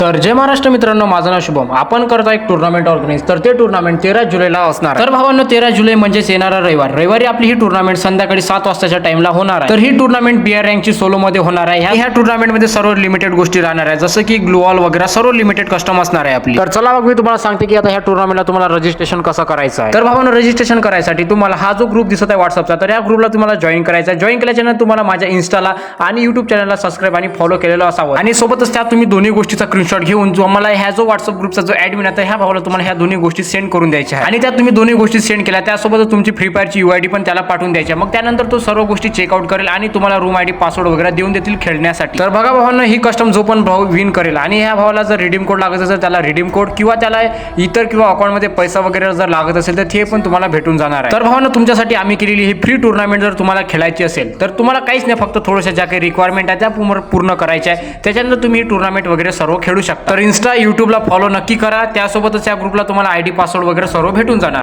तर जय महाराष्ट्र मित्रांनो माझं नाव शुभम. आपण करता एक टुर्नामेंट ऑर्गनाईज तर ते टुर्नामेंट तेरा जुलैला असणार तर भावांनो तेरा जुलै म्हणजेच येणारा रविवार. रविवारी आपली ही टुर्नामेंट संध्याकाळी सात वाजताच्या टाइमला होणार आहे. तर ही टुर्नामेंट बिआर रँकची सोलो मध्ये होणार आहे. ह्या- ह्या टुर्नामेंटमध्ये सर्व लिमिटेड गोष्टी राहणार आहे जसं की ग्लोअल वगैरे सर्व लिमिटेड कस्टम असणार आहे आपली. तर चला मग मी तुम्हाला सांगते की आता ह्या टुर्नामेंटला तुम्हाला रजिस्ट्रेशन कसं करायचं आहे. तर भावांनो रजिस्ट्रेशन करायसाठी तुम्हाला हा जो ग्रुप दिसत आहे व्हॉट्सअपचा तर या ग्रुपला तुम्हाला जॉईन करायचा जॉईन केल्याच्या तुम्हाला माझ्या इन्स्टाला आणि युट्यूब चॅनलला सबस्क्राईब आणि फॉलो केलेलं असावं. आणि सोबतच त्या तुम्ही दोन्ही गोष्टीचा स्क्रीनशॉट घेऊन जो मला ह्या जो व्हॉट्सअप ग्रुपचा जो ऍडमिन आहे ह्या भावाला तुम्हाला ह्या दोन्ही गोष्टी सेंड करून द्यायच्या आहे आणि त्या तुम्ही दोन्ही गोष्टी सेंड केल्या त्यासोबतच तुमची फ्री फायरची यू आय डी पण त्याला पाठवून द्यायची मग त्यानंतर तो सर्व गोष्टी चेकआउट करेल आणि तुम्हाला रूम आय डी पासवर्ड वगैरे देऊन देतील खेळण्यासाठी. तर बघा भावांना ही कस्टम जो पण भाऊ विन करेल आणि ह्या भावाला जर रिडीम कोड लागत असेल त्याला रिडीम कोड किंवा त्याला इतर किंवा अकाउंटमध्ये पैसा वगैरे जर लागत असेल तर ते पण तुम्हाला भेटून जाणार आहे. तर भावांना तुमच्यासाठी आम्ही केलेली ही फ्री टुर्नामेंट जर तुम्हाला खेळायची असेल तर तुम्हाला काहीच नाही फक्त थोड्याशा ज्या काही रिक्वायरमेंट आहे त्या पूर्ण- पूर्ण करायच्या आहे. त्याच्यानंतर तुम्ही ही टुर्नामेंट वगैरे सर्व खेळू शकता. तर इन्स्टा युट्यूबला फॉलो नक्की करा. त्यासोबतच या ग्रुपला तुम्हाला आय डी पासवर्ड वगैरे सर्व भेटून जाणार.